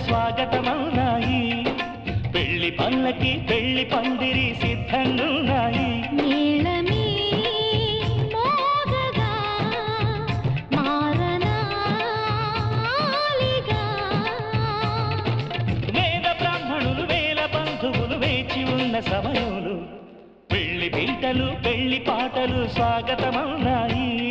స్వాగతమవునాయి. పెళ్ళి పల్లకి పెళ్ళి పందిరి సిద్ధంగున్నాయి. మారనాలిగా వేద బ్రాహ్మణులు వేల బంధువులు వేచి ఉన్న సమయంలో పెళ్ళి పీటలు పెళ్ళి పాటలు స్వాగతమవునాయి.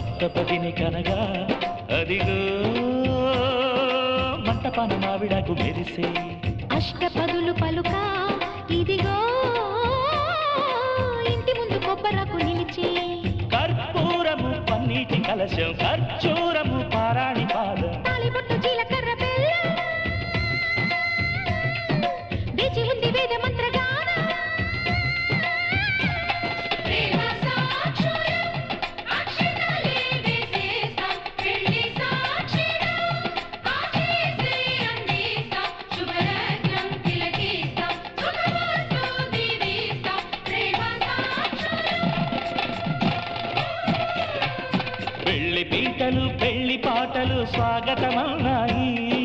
సప్తపదిని కనగా అదిగో మంటపాన మావిడాకు మెరిసే. అష్టపదులు పలుక ఇదిగో ఇంటి ముందు కొబ్బరకు నిలిచి. కర్పూరము పన్నీటి కలశం ఖర్చూరము పెళ్ళి పీటలు పెళ్ళి పాటలు స్వాగతమన్నాయి.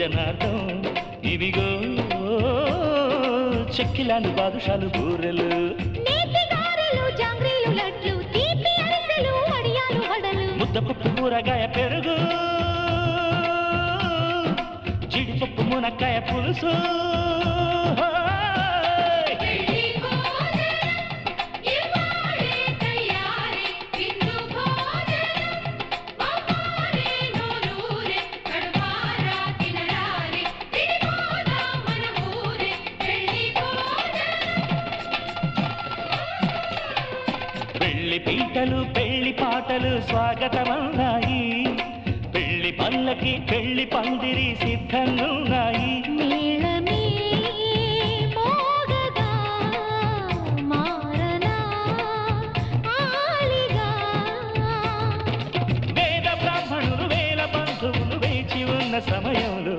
భోజనార్థం ఇవిగో చెక్కిలాలు బాదుషాలు బూరెలు. ముద్దపప్పు కూరగాయ పెరుగు. జీడిపప్పు మునక్కాయ పులుసు. పెళ్ళి పీటలు పెళ్ళి పాటలు స్వాగతమన్నాయి. పెళ్ళి పల్లకి పెళ్ళి పందిరి సిద్ధంగున్నాయి. వేద బ్రాహ్మణులు వేల బంధువులు వేచి ఉన్న సమయంలో